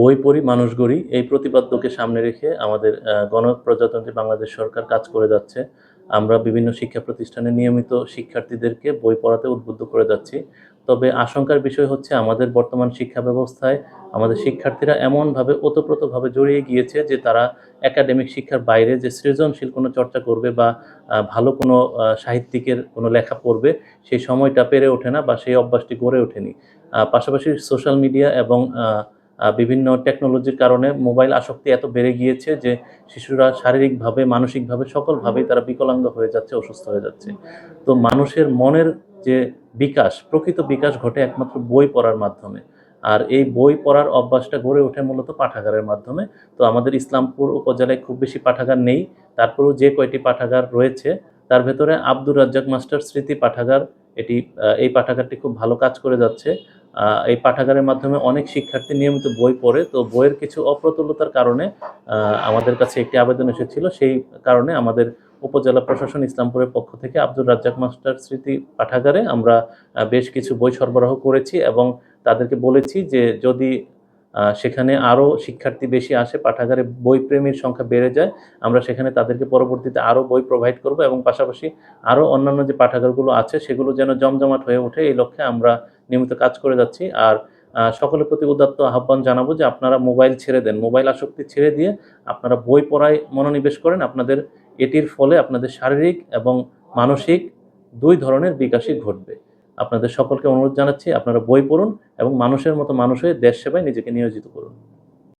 বই পড়ি, মানুষ গড়ি, এই প্রতিপাদ্যকে সামনে রেখে আমাদের গণপ্রজাতন্ত্রী বাংলাদেশ সরকার কাজ করে যাচ্ছে। আমরা বিভিন্ন শিক্ষা প্রতিষ্ঠানে নিয়মিত শিক্ষার্থীদেরকে বই পড়াতে উদ্বুদ্ধ করে যাচ্ছি। তবে আশঙ্কার বিষয় হচ্ছে আমাদের বর্তমান শিক্ষা ব্যবস্থায় আমাদের শিক্ষার্থীরা এমনভাবে ওতপ্রোতভাবে জড়িয়ে গিয়েছে যে তারা একাডেমিক শিক্ষার বাইরে যে সৃজনশীল কোনো চর্চা করবে বা ভালো কোনো সাহিত্যিকের কোনো লেখা পড়বে, সেই সময়টা পেরে ওঠে না বা সেই অভ্যাসটি গড়ে ওঠেনি। পাশাপাশি সোশ্যাল মিডিয়া এবং বিভিন্ন টেকনোলজির কারণে মোবাইল আসক্তি এত বেড়ে গিয়েছে যে শিশুরা শারীরিকভাবে মানসিকভাবে সকলভাবেই তারা বিকলাঙ্গ হয়ে যাচ্ছে অসুস্থ হয়ে যাচ্ছে। তো মানুষের মনের যে বিকাশ প্রকৃত বিকাশ ঘটে একমাত্র বই পড়ার মাধ্যমে। আর এই বই পড়ার অভ্যাসটা গড়ে ওঠে মূলত পাঠাগারের মাধ্যমে। তো আমাদের ইসলামপুর উপজেলায় খুব বেশি পাঠাগার নেই তারপরেও যে কয়টি পাঠাগার রয়েছে তার ভেতরে আব্দুর রাজ্জাক মাস্টার স্মৃতি পাঠাগার এটি এই পাঠাগারটি খুব ভালো কাজ করে যাচ্ছে। এই পাঠাগারের মাধ্যমে অনেক শিক্ষার্থী নিয়মিত বই পড়ে। তো বইয়ের কিছু অপ্রতুলতার কারণে আমাদের কাছে একটি আবেদন এসেছিল। সেই কারণে আমাদের উপজেলা প্রশাসন ইসলামপুরের পক্ষ থেকে আব্দুল রাজ্জাক মাস্টার স্মৃতি পাঠাগারে আমরা বেশ কিছু বই সরবরাহ করেছি এবং তাদেরকে বলেছি যে যদি সেখানে আরও শিক্ষার্থী বেশি আসে, পাঠাগারে বই প্রেমীর সংখ্যা বেড়ে যায়, আমরা সেখানে তাদেরকে পরবর্তীতে আরও বই প্রোভাইড করব এবং পাশাপাশি আরও অন্যান্য যে পাঠাগারগুলো আছে, সেগুলো যেন জমজমাট হয়ে ওঠে। এই লক্ষ্যে আমরা নিয়মিত কাজ করে যাচ্ছি। আর সকলের প্রতি উদাত্ত আহ্বান জানাব যে আপনারা মোবাইল ছেড়ে দেন। মোবাইল আসক্তি ছেড়ে দিয়ে আপনারা বই পড়ায় মনোনিবেশ করেন। আপনাদের এটির ফলে আপনাদের শারীরিক এবং মানসিক দুই ধরনের বিকাশই ঘটবে। আপনাদের সকলকে অনুরোধ জানাচ্ছি, আপনারা বই পড়ুন এবং মানুষের মতো মানুষ হয়ে দেশ সেবায় নিজেকে নিয়োজিত করুন।